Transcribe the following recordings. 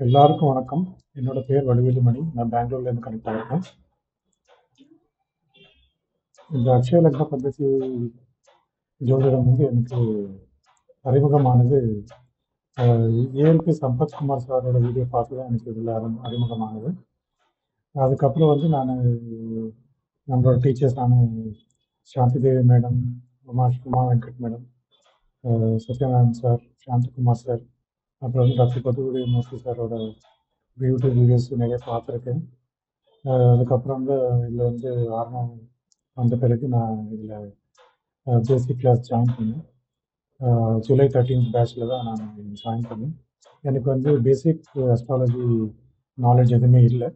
எல்லாருக்கும் வணக்கம். என்னோட பேர் வடிவேலுமணி. நான் பெங்களூர்ல இருந்து கனெக்ட் ஆகிருக்கேன் இந்த அக்ஷய லக்ன பద్ధதி ஜோதிடம் வந்து எனக்கு அறிமுகமானது ஏஎல்பி சம்பத்குமார் சாரோட வீடியோ பார்த்து தான் எனக்கு இதில் அறி அறிமுகமானது. அதுக்கப்புறம் வந்து நான் நம்மளோட டீச்சர்ஸான Shanti Devi madam Uma Uma Venkat madam Satyanarayan sir Santhakumar sir அப்புறம் வந்து டாக்டர் பதுகுடி மூர்த்தி சாரோட யூடியூப் வீடியோஸ் நிறைய பார்த்துருக்கேன். அதுக்கப்புறம் வந்து இதில் வந்து ஆர்வம் வந்த பிறகு நான் இதில் பேசிக் கிளாஸ் ஜாயின் பண்ணேன். ஜூலை தேர்ட்டீன்த் பேட்சில் தான் நான் ஜாயின் பண்ணேன். எனக்கு வந்து பேசிக் அஸ்ட்ராலஜி நாலேஜ் எதுவுமே இல்லை.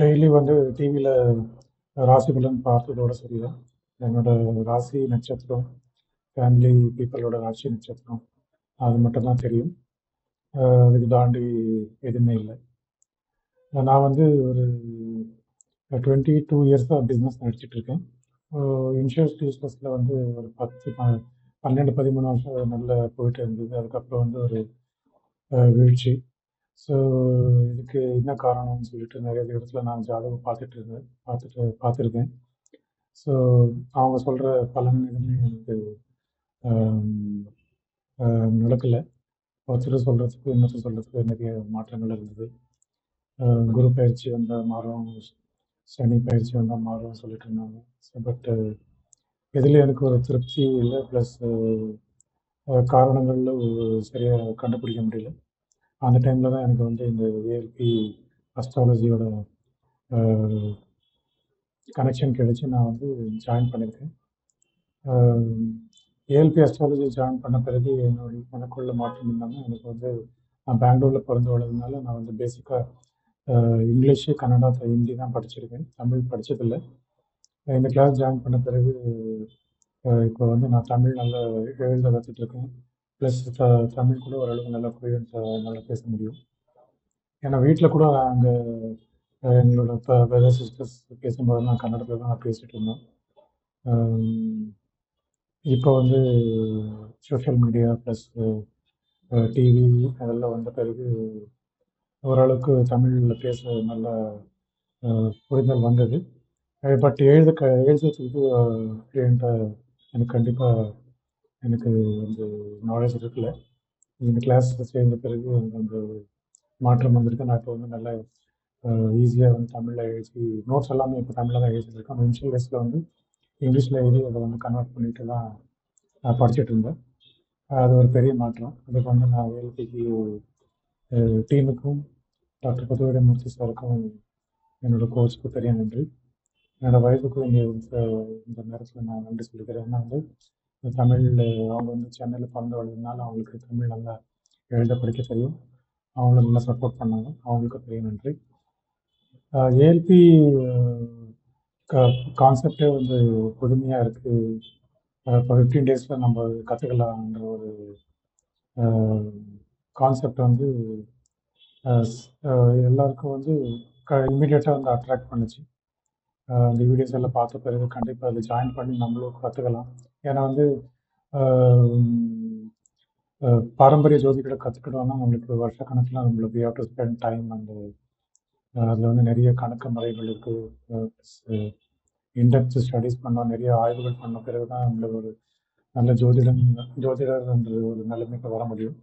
டெய்லி வந்து டிவியில் ராசி பலன் பார்த்ததோட சரிதான். என்னோட ராசி நட்சத்திரம் ஃபேமிலி பீப்புளோட ராசி நட்சத்திரம் அது மட்டும்தான் தெரியும். அதுக்கு தாண்டி எதுவுமே இல்லை. நான் வந்து ஒரு டுவெண்ட்டி டூ இயர்ஸாக பிஸ்னஸ் நடிச்சிட்ருக்கேன் இன்சூரன்ஸ் பிஸ்னஸில் வந்து ஒரு பத்து ப- பன்னெண்டு பதிமூணு வருஷம் நல்லா போயிட்டு இருந்தது. அதுக்கப்புறம் வந்து ஒரு வீழ்ச்சி. ஸோ இதுக்கு என்ன காரணம்னு சொல்லிட்டு நிறைய இடத்துல நான் ஜாதகம் பார்த்துட்டு இருந்தேன் பார்த்துட்டு பார்த்துருக்கேன். ஸோ அவங்க சொல்கிற பலன் எதுவுமே எனக்கு நடக்கலை. ஒருத்தர் சொல்கிறதுக்கு இன்னொருத்தர் சொல்கிறதுக்கு நிறைய மாற்றங்கள் இருந்தது. குரு பயிற்சி வந்தால் மாறும் சனி பயிற்சி வந்தால் மாறும் சொல்லிட்டு இருந்தாங்க. பட் இதில் எனக்கு ஒரு திருப்தி இல்லை. ப்ளஸ் காரணங்களில் சரியாக கண்டுபிடிக்க முடியல. அந்த டைமில் தான் எனக்கு வந்து இந்த ஏஎல்பி அஸ்ட்ராலஜியோட கனெக்ஷன் கிடைச்சி நான் வந்து ஜாயின் பண்ணியிருக்கேன். ஏஎல்பி அஸ்ட்ராலஜி ஜாயின் பண்ண பிறகு என்னுடைய எனக்குள்ள மாற்றம் இல்லாமல் எனக்கு வந்து நான் பெங்களூரில் பிறந்து வளர்ந்ததுனால நான் வந்து பேசிக்காக இங்கிலீஷு கன்னடா ஹிந்தி தான் படிச்சிருக்கேன். தமிழ் படித்ததில்லை இந்த கிளாஸ் ஜாயின் பண்ண பிறகு இப்போ வந்து நான் தமிழ் நல்லா எழுத கற்றுட்டு இருக்கேன். ப்ளஸ் த தமிழ் கூட ஓரளவுக்கு நல்லா புரியும் நல்லா பேச முடியும். ஏன்னா வீட்டில் கூட அங்கே எங்களோட பிரதர் சிஸ்டர்ஸ் பேசும்போது நான் கன்னடத்தில் தான் நான் பேசிகிட்டு இருந்தேன் இப்போ வந்து சோஷியல் மீடியா ப்ளஸ் டிவி அதெல்லாம் வந்த பிறகு ஓரளவுக்கு தமிழில் பேச நல்ல புரிதல் வந்தது. பட் எழுத க எழுதுறதுக்கு ஃப்ளூயண்ட்டாக எனக்கு கண்டிப்பாக எனக்கு வந்து நாலேஜ் இருக்குல்ல. இந்த கிளாஸ் சேர்ந்த பிறகு எனக்கு அந்த மாற்றம் வந்திருக்கு. நான் இப்போ வந்து நல்லா ஈஸியாக வந்து தமிழில் எழுதி நோட்ஸ் எல்லாமே இப்போ தமிழில் தான் எழுதிட்டு இருக்கேன். இனிஷியல் டேஸில் வந்து இங்கிலீஷில் எழுதி அதை வந்து கன்வெர்ட் பண்ணிட்டு தான் நான் படிச்சுட்டு இருந்தேன். அது ஒரு பெரிய மாற்றம். அதுக்கு வந்து நான் வேலைக்கு டீமுக்கும் டாக்டர் பதுவடை மூர்த்தி சாருக்கும் என்னோட கோச்சுக்கு பெரிய நன்றி. என்னோடய வயதுக்கும் இந்த இந்த நேரத்தில் நான் நன்றி சொல்லிக்கிறேன். ஏன்னா வந்து தமிழ் அவங்க வந்து சென்னையில் பிறந்து வளர்ந்ததுனால அவங்களுக்கு தமிழ் நல்லா எழுத படிக்க தெரியும். அவங்கள நல்லா சப்போர்ட் பண்ணாங்க. அவங்களுக்கு பெரிய நன்றி. ஏஎல்பி கான்செப்டே வந்து புதுமையாக இருக்குது இப்போ ஃபிஃப்டீன் டேஸில் நம்ம கற்றுக்கலாம்ன்ற ஒரு கான்செப்ட் வந்து எல்லாருக்கும் வந்து க இமீடியட்டாக வந்து அட்ராக்ட் பண்ணுச்சு. அந்த வீடியோஸ் எல்லாம் பார்த்த பிறகு கண்டிப்பாக அதை ஜாயின் பண்ணி நம்மளும் கற்றுக்கலாம் ஏன்னா வந்து பாரம்பரிய ஜோதிகளை கற்றுக்கிட்டோம்னா நம்மளுக்கு வருஷ கணக்கில் நம்மளுக்கு you to spend time and அதில் வந்து நிறைய கணக்கு முறைகள் இருக்குது இன்டெப்த் ஸ்டடீஸ் பண்ணோம். நிறைய ஆய்வுகள் பண்ண பிறகு தான் நம்மளுக்கு ஒரு நல்ல ஜோதிடம் ஜோதிடர் ஒரு நிலைமைக்கு வர முடியும்.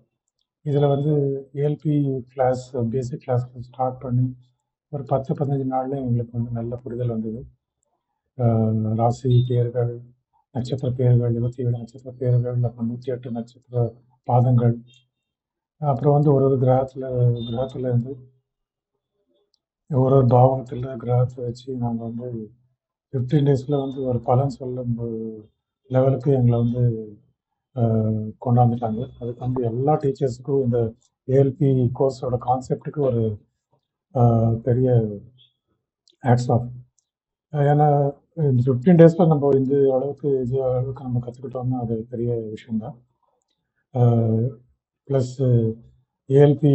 இதில் வந்து ALP class basic class start பண்ணி ஒரு பத்து பதினஞ்சு நாளில் எங்களுக்கு வந்து நல்ல புரிதல் வந்தது. ராசி பேர்கள் நட்சத்திர பேர்கள் இருபத்தி ஏழு நட்சத்திர பேர்கள் அப்புறம் நூற்றி எட்டு நட்சத்திர பாதங்கள். அப்புறம் வந்து ஒரு ஒரு கிரகத்தில் கிரகத்தில் இருந்து ஒரு ஒரு பாவகத்தில் கிரகத்தை வச்சு நாங்கள் வந்து ஃபிஃப்டீன் டேஸில் வந்து ஒரு பலன் சொல்லும் லெவலுக்கு எங்களை வந்து கொண்டாந்துட்டாங்க. அதுக்கு வந்து எல்லா டீச்சர்ஸுக்கும் இந்த ஏஎல்பி கோர்ஸோட கான்செப்டுக்கு ஒரு பெரிய ஆட்ஸ் ஆஃப் ஏன்னா இந்த ஃபிஃப்டீன் டேஸில் நம்ம இந்த அளவுக்கு இது அளவுக்கு நம்ம கற்றுக்கிட்டோம்னா அது பெரிய விஷயம்தான். ப்ளஸ் ஏஎல்பி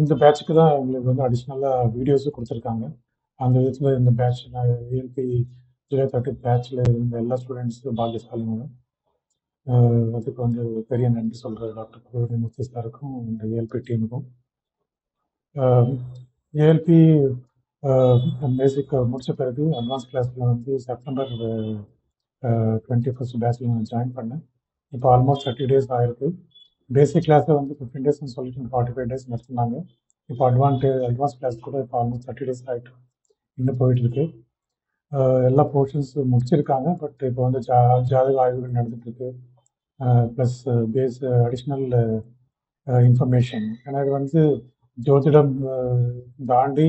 இந்த பேட்சுக்கு தான் எங்களுக்கு வந்து அடிஷ்னலாக வீடியோஸும் கொடுத்துருக்காங்க. அந்த விதத்தில் இந்த பேட்ச் ஏஎல்பி ஜூலை தேர்ட்டி பேட்சில் இருந்த எல்லா ஸ்டூடெண்ட்ஸும் பாக்கியசாலிங்களும் அதுக்கு வந்து பெரிய நன்றி சொல்கிறேன் டாக்டர் புதுவடி மூர்த்தி சாருக்கும் இந்த ஏஎல்பி டீமுக்கும். ஏஎல்பி பேசிக் முடித்த பிறகு அட்வான்ஸ் கிளாஸில் வந்து செப்டம்பர் டுவெண்ட்டி ஃபஸ்ட் பேட்சில் நான் ஜாயின் பண்ணேன். இப்போ ஆல்மோஸ்ட் தேர்ட்டி டேஸ் ஆயிருக்கு. பேசிக் கிளாஸில் வந்து ஃபிஃப்டின் டேஸ்னு சொல்லிட்டு ஃபார்ட்டி ஃபைவ் டேஸ் நடத்தினாங்க இப்போ அட்வான்ட்டு அட்வான்ஸ் கிளாஸ் கூட இப்போ ஆல்மோஸ்ட் தேர்ட்டி டேஸ் ஆகிட்டு இன்னும் போயிட்டுருக்கு. எல்லா போர்ஷன்ஸ் முடிச்சிருக்காங்க. பட் இப்போ வந்து ஜா ஜாதக ஆய்வுகள் நடந்துகிட்ருக்கு ப்ளஸ் பேஸ் அடிஷ்னல் இன்ஃபர்மேஷன் ஏன்னா இது வந்து ஜோதிடம் தாண்டி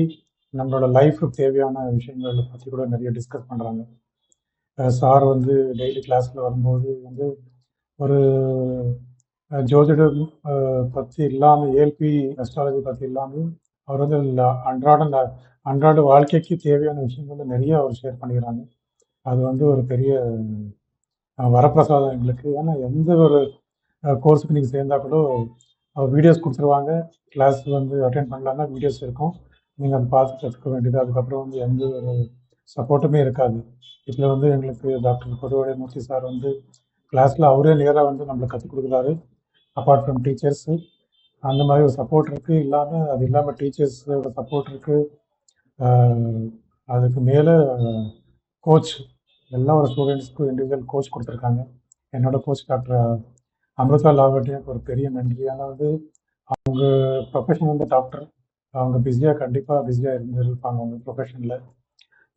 நம்மளோட லைஃபுக்கு தேவையான விஷயங்களை பற்றி கூட நிறைய டிஸ்கஸ் பண்ணுறாங்க சார் வந்து டெய்லி கிளாஸில் வரும்போது வந்து ஒரு அஹ், ஜோதிடம் பற்றி இல்லாமல் ஏல்பி அஸ்ட்ராலஜி பற்றி இல்லாமல் அவர் வந்து அன்றாட அன்றாட வாழ்க்கைக்கு தேவையான விஷயங்களை நிறைய அவர் ஷேர் பண்ணிக்கிறாங்க. அது வந்து ஒரு பெரிய வரப்பிரசாதம் எங்களுக்கு. ஏன்னா எந்த ஒரு கோர்ஸுக்கு நீங்கள் சேர்ந்தா கூட வீடியோஸ் கொடுத்துருவாங்க. கிளாஸ் வந்து அட்டென்ட் பண்ணலான்னா வீடியோஸ் இருக்கும். நீங்கள் அதை பார்த்து கற்றுக்க வேண்டியது. அதுக்கப்புறம் வந்து எந்த ஒரு சப்போர்ட்டுமே இருக்காது. இதில் வந்து எங்களுக்கு டாக்டர் பொதுவடை மூர்த்தி சார் வந்து கிளாஸில் அவரே நேராக வந்து நம்மளுக்கு கற்றுக் கொடுக்குறாரு. அப்பார்ட் ஃப்ரம் டீச்சர்ஸு அந்த மாதிரி ஒரு சப்போர்ட் இருக்குது இல்லாமல் அது இல்லாமல் டீச்சர்ஸோட சப்போர்ட் இருக்குது அதுக்கு மேலே கோச் எல்லா ஒரு ஸ்டூடெண்ட்ஸ்க்கும் இண்டிவிஜுவல் கோச் கொடுத்துருக்காங்க. என்னோட கோச் டாக்டர் அமிர்தா லாவட்டியாக்கு ஒரு பெரிய நன்றி. ஏன்னா வந்து அவங்க ப்ரொஃபஷன் வந்து டாக்டர் அவங்க பிஸியாக கண்டிப்பாக பிஸியாக இருந்திருப்பாங்க அவங்க ப்ரொஃபஷனில்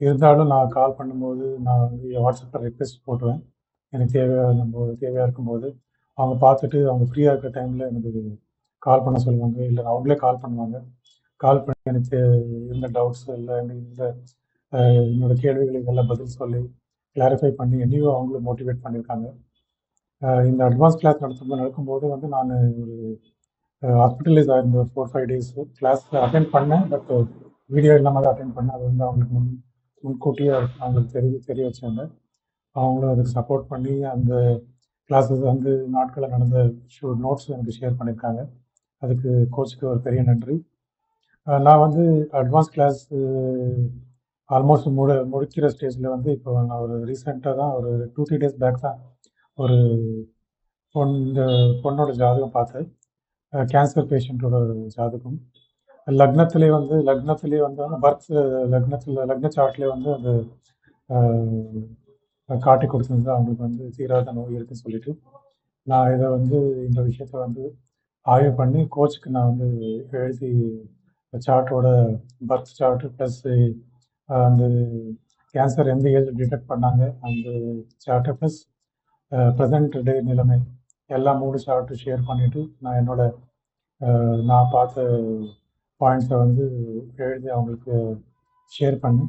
இருந்தாலும் நான் கால் பண்ணும்போது நான் வந்து வாட்ஸ்அப்பில் ரெக்வெஸ்ட் போட்டுருவேன் எனக்கு தேவையாக நம்ம தேவையாக இருக்கும்போது. அவங்க பார்த்துட்டு அவங்க ஃப்ரீயாக இருக்கிற டைமில் எனக்கு கால் பண்ண சொல்லுவாங்க. இல்லை அவங்களே கால் பண்ணுவாங்க. கால் பண்ணி எனக்கு இருந்த டவுட்ஸ் இல்லை இந்த இருந்த என்னோட கேள்விகளுக்கு எல்லாம் பதில் சொல்லி கிளாரிஃபை பண்ணி என்னையும் அவங்களும் மோட்டிவேட் பண்ணியிருக்காங்க. இந்த அட்வான்ஸ் கிளாஸ் நடத்தும் நடக்கும்போது வந்து நான் ஒரு hospitalise ஆயிருந்த four five days class attend பண்ணேன். பட் வீடியோ இல்லாமல் தான் அட்டென்ட் பண்ணேன். அது வந்து அவங்களுக்கு முன் முன்கூட்டியே அவங்களுக்கு தெரிய தெரிய வச்சாங்க. அவங்களும் அதுக்கு சப்போர்ட் பண்ணி அந்த கிளாஸஸ் வந்து நாட்களில் நடந்த ஷூ நோட்ஸ் எனக்கு ஷேர் பண்ணியிருக்காங்க அதுக்கு கோச்சுக்கு ஒரு பெரிய நன்றி. நான் வந்து அட்வான்ஸ் கிளாஸ் ஆல்மோஸ்ட் முடி முடிக்கிற ஸ்டேஜில் வந்து இப்போ நான் ஒரு ரீசெண்டாக தான் ஒரு டூ த்ரீ டேஸ் பேக் தான் ஒரு பொண் இந்த பொண்ணோட ஜாதகம் பார்த்தேன். கேன்சர் பேஷண்ட்டோட ஜாதகம். லக்னத்திலே வந்து லக்னத்திலே வந்து பர்த் லக்னத்தில் லக்ன சார்ட்லேயே வந்து அந்த காட்டி கொடுத்துருந்தா அவங்களுக்கு வந்து சீராத நோய் இருக்குன்னு சொல்லிட்டு. நான் இதை வந்து இந்த விஷயத்த வந்து ஆய்வு பண்ணி கோச்சுக்கு நான் வந்து எழுதி சார்ட்டோட பர்த் சார்ட்டு ப்ளஸ் அந்த கேன்சர் எந்த ஏஜ் டிடெக்ட் பண்ணாங்க அந்த சார்ட்டை ப்ளஸ் ப்ரெசன்ட் டே நிலைமை எல்லா மூணு சார்ட்டும் ஷேர் பண்ணிவிட்டு நான் என்னோட நான் பார்த்த பாயிண்ட்ஸை வந்து எழுதி அவங்களுக்கு ஷேர் பண்ணி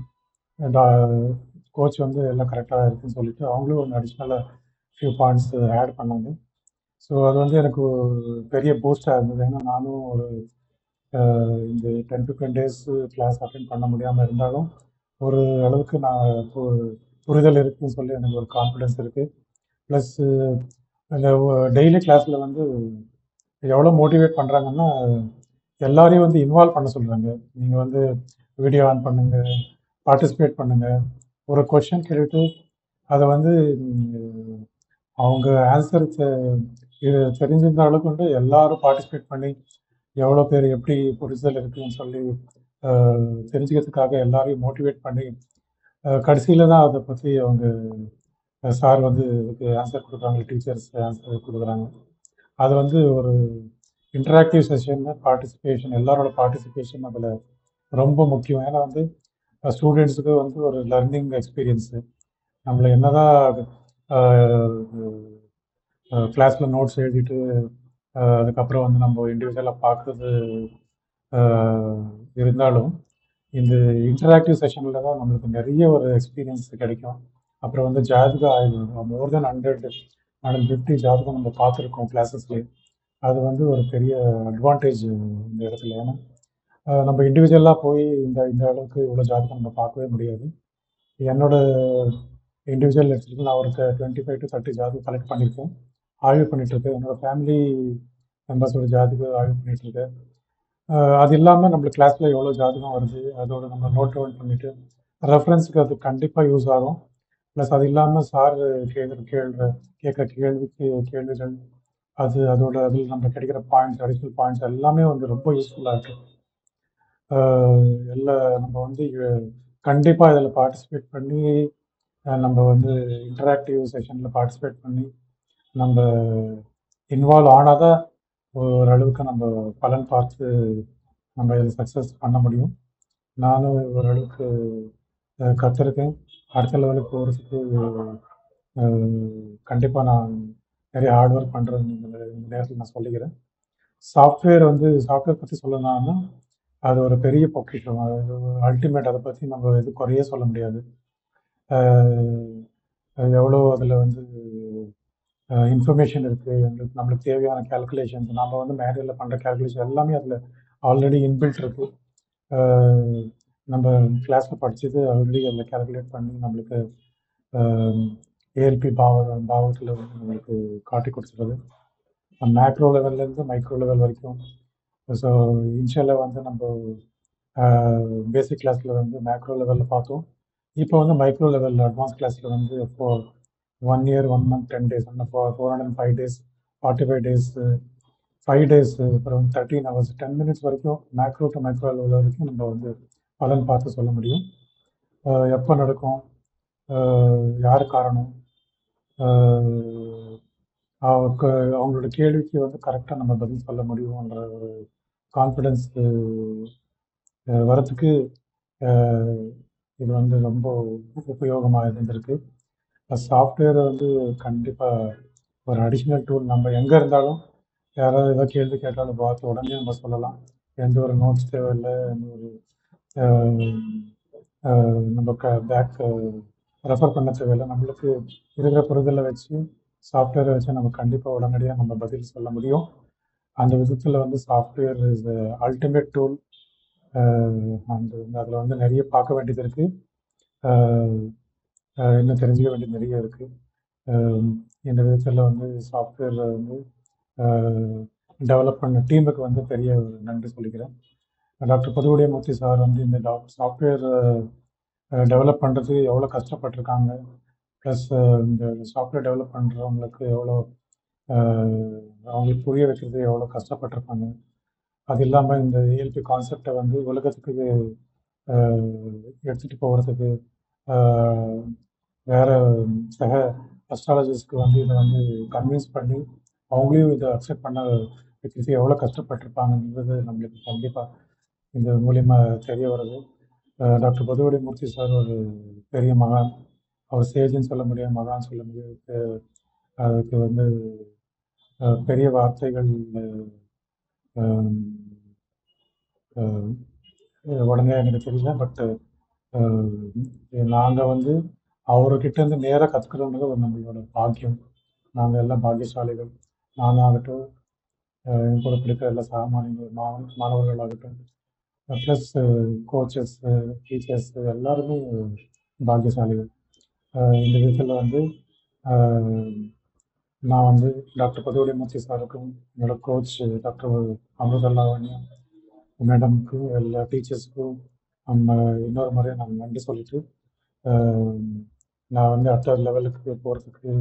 கோச் வந்து எல்லாம் கரெக்டாக இருக்குன்னு சொல்லிட்டு அவங்களும் ஒரு அடிஷ்னலாக ஃபியூ பாயிண்ட்ஸ் ஆட் பண்ணாங்க. ஸோ அது வந்து எனக்கு பெரிய பூஸ்டாக இருந்தது. ஏன்னா நானும் ஒரு இந்த ten to ten days class attend பண்ண முடியாமல் இருந்தாலும் ஒரு அளவுக்கு நான் பு- புரிதல் இருக்குன்னு சொல்லி எனக்கு ஒரு கான்ஃபிடென்ஸ் இருக்குது ப்ளஸ் இந்த டெய்லி கிளாஸில் வந்து எவ்வளோ மோட்டிவேட் பண்ணுறாங்கன்னா எல்லாரையும் வந்து இன்வால்வ் பண்ண சொல்கிறாங்க நீங்கள் வந்து வீடியோ ஆன் பண்ணுங்கள் பார்ட்டிசிபேட் பண்ணுங்கள் ஒரு கொஷின் கேட்டுட்டு அதை வந்து அவங்க ஆன்சர் இது தெரிஞ்சிருந்த அளவுக்கு வந்து எல்லாரும் பார்ட்டிசிபேட் பண்ணி எவ்வளோ பேர் எப்படி புரிதல் இருக்குன்னு சொல்லி தெரிஞ்சுக்கிறதுக்காக எல்லாரையும் மோட்டிவேட் பண்ணி கடைசியில் தான் அதை பற்றி அவங்க சார் வந்து இதுக்கு ஆன்சர் கொடுக்குறாங்க டீச்சர்ஸ் ஆன்சர் கொடுக்குறாங்க. அது வந்து ஒரு இன்டராக்டிவ் செஷன் பார்ட்டிசிபேஷன் எல்லாரோட பார்ட்டிசிபேஷன் அதில் ரொம்ப முக்கியம். ஏன்னா வந்து ஸ்டூடெண்ட்ஸுக்கு வந்து ஒரு லர்னிங் எக்ஸ்பீரியன்ஸு நம்மளை என்னதான் கிளாஸில் நோட்ஸ் எழுதிட்டு அதுக்கப்புறம் வந்து நம்ம இண்டிவிஜுவலாக பார்க்குறது இருந்தாலும் இந்த இன்டராக்டிவ் செஷனில் தான் நம்மளுக்கு நிறைய ஒரு எக்ஸ்பீரியன்ஸ் கிடைக்கும். அப்புறம் வந்து ஜாதக ஆய்வு more than hundred hundred fifty ஜாதகம் நம்ம பார்த்துருக்கோம் கிளாஸஸ்லேயே அது வந்து ஒரு பெரிய அட்வான்டேஜ் இந்த இடத்துல. ஏன்னா நம்ம இண்டிவிஜுவலாக போய் இந்த இந்த அளவுக்கு இவ்வளோ ஜாதகம் நம்ம பார்க்கவே முடியாது. என்னோட இண்டிவிஜுவல் எடுத்துக்கிட்டு நான் ஒரு டுவெண்ட்டி ஃபைவ் டு தேர்ட்டி ஜாதகம் கலெக்ட் பண்ணியிருக்கேன். ஆய்வு பண்ணிகிட்ருக்கேன் என்னோடய என்னோட ஃபேமிலி மெம்பர்ஸோட ஜாதகம் ஆய்வு பண்ணிகிட்ருக்கேன் அது இல்லாமல் நம்மளுக்கு கிளாஸில் எவ்வளோ ஜாதகம் வருது அதோட நம்ம நோட் டவுன் பண்ணிவிட்டு ரெஃபரன்ஸுக்கு அது கண்டிப்பாக யூஸ் ஆகும். ப்ளஸ் அது இல்லாமல் சார் கேட்குற கேள்ற கேட்குற கேள்விக்கு கேள்விகள் அது அதோட அதில் நம்ம கிடைக்கிற பாயிண்ட்ஸ் அடிஷ்னல் பாயிண்ட்ஸ் எல்லாமே வந்து ரொம்ப யூஸ்ஃபுல்லாக இருக்குது எல்லா நம்ம வந்து கண்டிப்பாக இதில் பார்ட்டிசிபேட் பண்ணி நம்ம வந்து இன்டராக்டிவ் செஷனில் பார்ட்டிசிபேட் பண்ணி நம்ம இன்வால்வ் ஆனாதான் ஓரளவுக்கு நம்ம பலன் பார்த்து நம்ம இதில் சக்ஸஸ் பண்ண முடியும். நானும் ஓரளவுக்கு கற்றுருக்கேன் அடுத்த லெவலுக்கு போகிறதுக்கு கண்டிப்பாக நான் நிறைய ஹார்ட் ஒர்க் பண்ணுறேன் இந்த இந்த நேரத்தில் நான் சொல்லிக்கிறேன். சாஃப்ட்வேர் வந்து சாஃப்ட்வேர் பற்றி சொல்லணும்னா அது ஒரு பெரிய பொக்கிஷம். அது அல்டிமேட் அதை பற்றி நம்ம எதுவும் குறைய சொல்ல முடியாது. எவ்வளோ அதில் வந்து இன்ஃபர்மேஷன் இருக்குது எங்களுக்கு நம்மளுக்கு தேவையான கேல்குலேஷன்ஸ் நம்ம வந்து மேனுவலில் பண்ணுற கேல்குலேஷன் எல்லாமே அதில் ஆல்ரெடி இன்பில்ட் இருக்குது நம்ம கிளாஸில் படிச்சது ஆல்ரெடி அதில் கேல்குலேட் பண்ணி நம்மளுக்கு ஏஎல்பி பாவ பாவத்தில் வந்து நம்மளுக்கு காட்டி கொடுத்துருது மேக்ரோ லெவல்லேருந்து மைக்ரோ லெவல் வரைக்கும் ஸோ இன்ஷியலாக வந்து நம்ம பேசிக் கிளாஸில் வந்து மேக்ரோ லெவலில் பார்த்தோம். இப்போ வந்து மைக்ரோ லெவலில் அட்வான்ஸ் கிளாஸில் வந்து இப்போ one year one month ten days அந்த four four hundred five days forty five days five days அப்புறம் தேர்ட்டீன் ஹவர்ஸ் டென் மினிட்ஸ் வரைக்கும் மேக்ரோ டு மைக்ரோ லெவல் வரைக்கும் நம்ம வந்து பலன் பார்த்து சொல்ல முடியும். எப்போ நடக்கும்? யார் காரணம்? அவங்களோட கேள்விக்கு வந்து கரெக்டாக நம்ம பதில் சொல்ல முடியும்ன்ற ஒரு கான்ஃபிடென்ஸ் வரத்துக்கு இது வந்து ரொம்ப உபயோகமாக இருந்திருக்கு. சாஃப்ட்வேர் வந்து கண்டிப்பாக ஒரு அடிஷ்னல் டூல் நம்ம எங்கே இருந்தாலும் யாராவது ஏதோ கேள்வி கேட்டாலும் பார்த்து உடனே நம்ம சொல்லலாம். எந்த ஒரு நோட்ஸ் தேவையில்லை எந்த ஒரு நம்ம க பேக் ரெஃபர் பண்ண தேவையில்லை. நம்மளுக்கு இருக்கிற புரிதலை வச்சு சாஃப்ட்வேரை வச்சு நம்ம கண்டிப்பாக உடனடியாக நம்ம பதில் சொல்ல முடியும். அந்த விதத்தில் வந்து சாஃப்ட்வேர் இஸ் அல்டிமேட் டூல் அந்த அதில் வந்து நிறைய பார்க்க வேண்டியது இருக்குது இன்னும் தெரிஞ்சுக்க வேண்டியது நிறைய இருக்குது இந்த விதத்தில் வந்து சாஃப்ட்வேரில் வந்து டெவலப் பண்ண டீமுக்கு வந்து பெரிய நன்றி சொல்லிக்கிறேன். டாக்டர் புதுவுடையமூர்த்தி சார் வந்து இந்த சாஃப்ட்வேர் டெவலப் பண்ணுறதுக்கு எவ்வளோ கஷ்டப்பட்டிருக்காங்க. ப்ளஸ் இந்த சாஃப்ட்வேர் டெவலப் பண்ணுறவங்களுக்கு எவ்வளோ அவங்களுக்கு புரிய வைக்கிறது எவ்வளோ கஷ்டப்பட்டிருப்பாங்க. அது இல்லாமல் இந்த ஏஎல்பி கான்செப்டை வந்து உலகத்துக்கு எடுத்துகிட்டு போகிறதுக்கு வேற சக அஸ்ட்ராலஜிஸ்ட்க்கு வந்து இதை வந்து கன்வின்ஸ் பண்ணி அவங்களையும் இதை அக்செப்ட் பண்ண வைக்கிறது எவ்வளோ கஷ்டப்பட்டிருப்பாங்கன்றது நம்மளுக்கு கண்டிப்பாக இந்த மூலியமாக தெரிய வருது. டாக்டர் பதுவடி மூர்த்தி சார் ஒரு பெரிய மகான். அவர் சேஜின்னு சொல்ல முடியாது மகான் சொல்ல முடியாது. அதுக்கு வந்து பெரிய வார்த்தைகள் உடனே எனக்கு தெரியல பட் நாங்கள் வந்து அவர்கிட்ட இருந்து நேராக கற்றுக்கிறோன்றது ஒரு நம்மளோட பாக்கியம். நாங்கள் எல்லாம் பாக்கியசாலிகள். நானாகட்டும் என் கூட படிக்கிற எல்லா சாமானியங்கள் மாணவ மாணவர்களாகட்டும் ப்ளஸ் கோச்சஸ் டீச்சர்ஸ் எல்லாருமே பாக்கியசாலிகள். இந்த விதத்தில் வந்து நான் வந்து டாக்டர் பதுவடி மூர்த்தி சாருக்கும் என்னோட கோச் டாக்டர் அமிர்தல்லாவண்யம் மேடமுக்கும் எல்லா டீச்சர்ஸ்க்கும் நம்ம இன்னொரு முறையை நான் நன்றி சொல்லிட்டு நான் வந்து அடுத்த லெவலுக்கு போகிறதுக்கு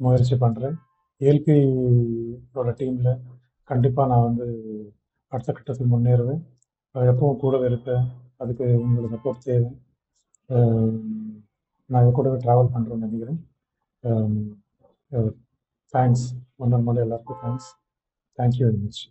முயற்சி பண்ணுறேன் ஏல்பியோட டீமில் கண்டிப்பாக நான் வந்து அடுத்த கட்டத்துக்கு முன்னேறுவேன். எப்பவும் கூடவே இருப்பேன். அதுக்கு உங்களுக்கு சப்போர்ட் தேவை. நான் இது கூடவே ட்ராவல் பண்ணுறேன்னு நினைக்கிறேன். Thanks, Mandal Mandela. Thanks. Thank you very much.